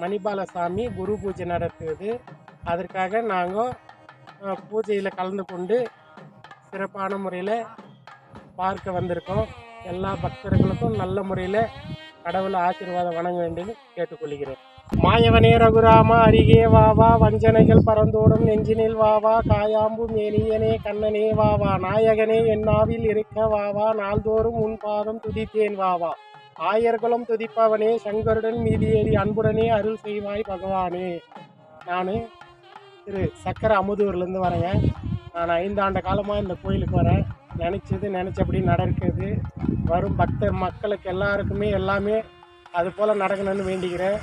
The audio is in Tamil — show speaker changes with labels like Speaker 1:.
Speaker 1: மணிபாலசாமி குரு பூஜை நடத்துவது அதற்காக நாங்கள் பூஜையில் கலந்து கொண்டு சிறப்பான முறையில் பார்க்க வந்திருக்கோம். எல்லா பக்தர்களுக்கும் நல்ல முறையில் கடவுளை ஆசீர்வாதம் வணங்க வேண்டும் கேட்டுக்கொள்கிறேன். மாயவனே ரகுராமா அருகே வாவா வஞ்சனைகள் பறந்தோடும் நெஞ்சினில் வாவா காயாம்பு மேனியனே கண்ணனே வாவா நாயகனே என்னாவில் இருக்க வாவா நாள்தோறும் உன் பாதம் துதித்தேன் வாவா ஆயர்களும் துதிப்பவனே சங்கருடன் மீதியேறி அன்புடனே அருள் செய்வாய் பகவானே. நான் திரு சக்கர அமுதூர்லேருந்து வரேன் நான் ஐந்தாண்ட காலமாக இந்த கோயிலுக்கு வரேன். நினச்சது நினச்சபடி நடக்கிறது. வரும் பக்த மக்களுக்கு எல்லாருக்குமே எல்லாமே அது போல் நடக்கணும்னு வேண்டிக்கிறேன்.